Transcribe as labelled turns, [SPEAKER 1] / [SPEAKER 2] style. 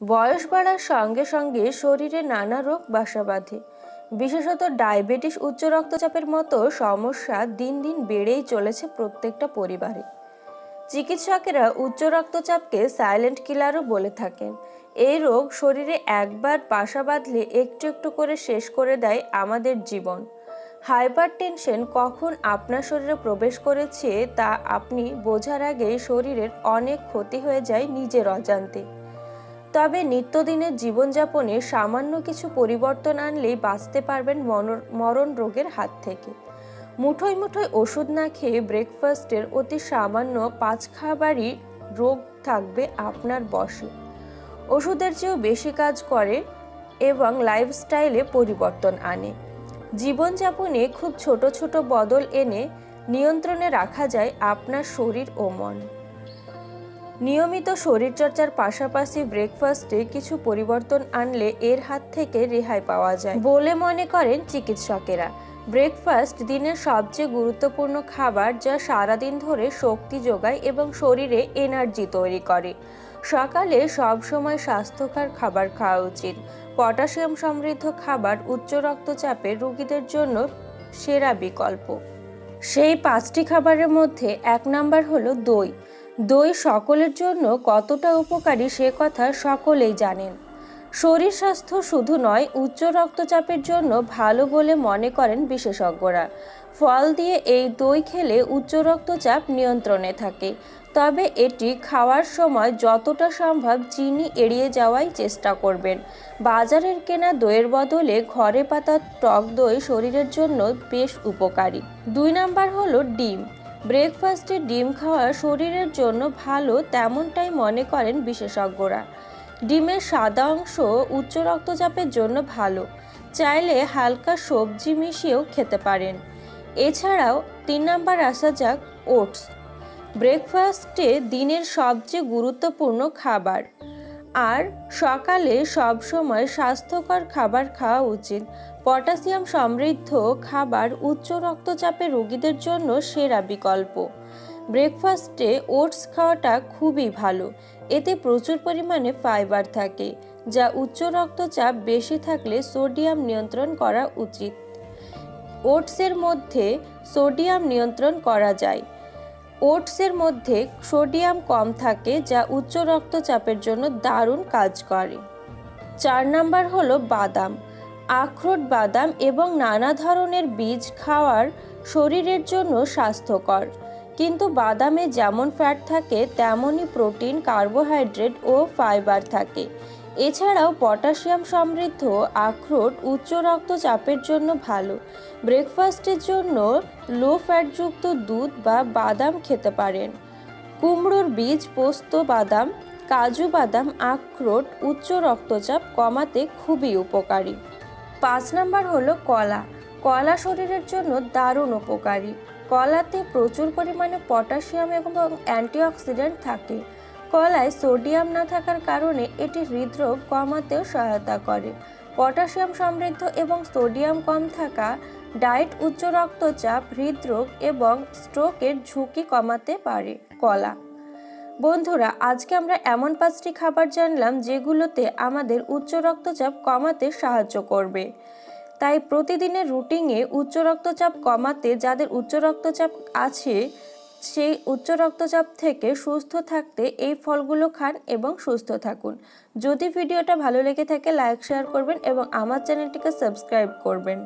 [SPEAKER 1] বয়স বাড়ার সঙ্গে সঙ্গে শরীরে নানা রোগ বাসা বাঁধে। বিশেষত ডায়াবেটিস, উচ্চ রক্তচাপের মতো সমস্যা দিন দিন বেড়েই চলেছে প্রত্যেকটা পরিবারে। চিকিৎসকেরা উচ্চ রক্তচাপকে সাইলেন্ট কিলারও বলে থাকেন। এই রোগ শরীরে একবার বাসা বাঁধলে একটু একটু করে শেষ করে দেয় আমাদের জীবন। হাইপার টেনশন কখন আপনার শরীরে প্রবেশ করেছে তা আপনি বোঝার আগেই শরীরের অনেক ক্ষতি হয়ে যায় নিজের অজান্তে। তবে নিত্যদিনের জীবনযাপনে সামান্য কিছু পরিবর্তন আনলেই বাঁচতে পারবেন মরণ রোগের হাত থেকে। মুঠোয় মুঠোয় ওষুধ না খেয়ে ব্রেকফাস্টের অতি সামান্য পাঁচ খাবারই রোগ থাকবে আপনার বশে ওষুধের চেয়েও বেশি কাজ করে এবং লাইফস্টাইলে পরিবর্তন আনে। জীবনযাপনে খুব ছোট ছোট বদল এনে নিয়ন্ত্রণে রাখা যায় আপনার শরীর ও মন। নিয়মিত শরীরচর্চার পাশাপাশি ব্রেকফাস্টে কিছু পরিবর্তন আনলে এর হাত থেকে রেহাই পাওয়া যায় বলে মনে করেন চিকিৎসকেরা। ব্রেকফাস্ট দিনের সবচেয়ে গুরুত্বপূর্ণ খাবার যা সারাদিন ধরে শক্তি যোগায় এবং শরীরে এনার্জি তৈরি করে। সকালে সবসময় স্বাস্থ্যকর খাবার খাওয়া উচিত। পটাশিয়াম সমৃদ্ধ খাবার উচ্চ রক্তচাপের রোগীদের জন্য সেরা বিকল্প। সেই পাঁচটি খাবারের মধ্যে এক নাম্বার হলো দই। দই সকলের জন্য কতটা উপকারী সে কথা সকলেই জানেন। শরীর স্বাস্থ্য শুধু নয়, উচ্চ রক্তচাপের জন্য ভালো বলে মনে করেন বিশেষজ্ঞরা। ফল দিয়ে এই দই খেলে উচ্চ রক্তচাপ নিয়ন্ত্রণে থাকে, তবে এটি খাওয়ার সময় যতটা সম্ভব চিনি এড়িয়ে যাওয়াই চেষ্টা করবেন। বাজারের কেনা দইয়ের বদলে ঘরে পাতা টক দই শরীরের জন্য বেশ উপকারী। দুই নাম্বার হলো ডিম। ব্রেকফাস্টে ডিম খাওয়া শরীরের জন্য ভালো তেমনটাই মনে করেন বিশেষজ্ঞরা। ডিমের সাদা অংশ উচ্চ রক্তচাপের জন্য ভালো, চাইলে হালকা সবজি মিশিয়েও খেতে পারেন। এছাড়াও তিন নাম্বার আসা যাক, ওটস। ব্রেকফাস্টে দিনের সবচেয়ে গুরুত্বপূর্ণ খাবার। আর সকালে সবসময় স্বাস্থ্যকর খাবার খাওয়া উচিত। পটাশিয়াম সমৃদ্ধ খাবার উচ্চ রক্তচাপের রোগীদের জন্য সেরা বিকল্প। ব্রেকফাস্টে ওটস খাওয়াটা খুবই ভালো। এতে প্রচুর পরিমাণে ফাইবার থাকে, যা উচ্চ রক্তচাপ বেশি থাকলে সোডিয়াম নিয়ন্ত্রণ করা উচিত। ওটসের মধ্যে সোডিয়াম নিয়ন্ত্রণ করা যায়। ওটসের মধ্যে সোডিয়াম কম থাকে যা উচ্চ রক্তচাপের জন্য দারুণ কাজ করে। চার নাম্বার হলো বাদাম। আখরোট বাদাম এবং নানা ধরনের বীজ খাওয়ার শরীরের জন্য স্বাস্থ্যকর। কিন্তু বাদামে যেমন ফ্যাট থাকে, তেমনই প্রোটিন কার্বোহাইড্রেট ও ফাইবার থাকে। এছাড়াও পটাশিয়াম সমৃদ্ধ আখরোট উচ্চ রক্তচাপের জন্য ভালো। ব্রেকফাস্টের জন্য লো ফ্যাটযুক্ত দুধ বা বাদাম খেতে পারেন। কুমড়োর বীজ, পোস্ত, বাদাম, কাজু বাদাম, আখরোট উচ্চ রক্তচাপ কমাতে খুবই উপকারী। পাঁচ নাম্বার হলো কলা। কলা শরীরের জন্য দারুণ উপকারী। কলাতে প্রচুর পরিমাণে পটাশিয়াম এবং অ্যান্টিঅক্সিডেন্ট থাকে। কলায় সোডিয়াম না থাকার কারণে এটি হৃদরোগ কমাতেও সহায়তা করে। পটাশিয়াম সমৃদ্ধ এবং সোডিয়াম কম থাকা, ডায়েট উচ্চ রক্তচাপ, হৃদরোগ এবং স্ট্রোকের ঝুঁকি কমাতে পারে কলা। বন্ধুরা, আজকে আমরা এমন পাঁচটি খাবার জানলাম যেগুলোতে আমাদের উচ্চ রক্তচাপ কমাতে সাহায্য করবে। তাই প্রতিদিনের রুটিনে উচ্চ রক্তচাপ কমাতে যাদের উচ্চ রক্তচাপ আছে সেই উচ্চ রক্তচাপ থেকে সুস্থ থাকতে এই ফলগুলো খান এবং সুস্থ থাকুন। যদি ভিডিওটা ভালো লেগে থাকে লাইক শেয়ার করবেন এবং আমার চ্যানেলটিকে সাবস্ক্রাইব করবেন।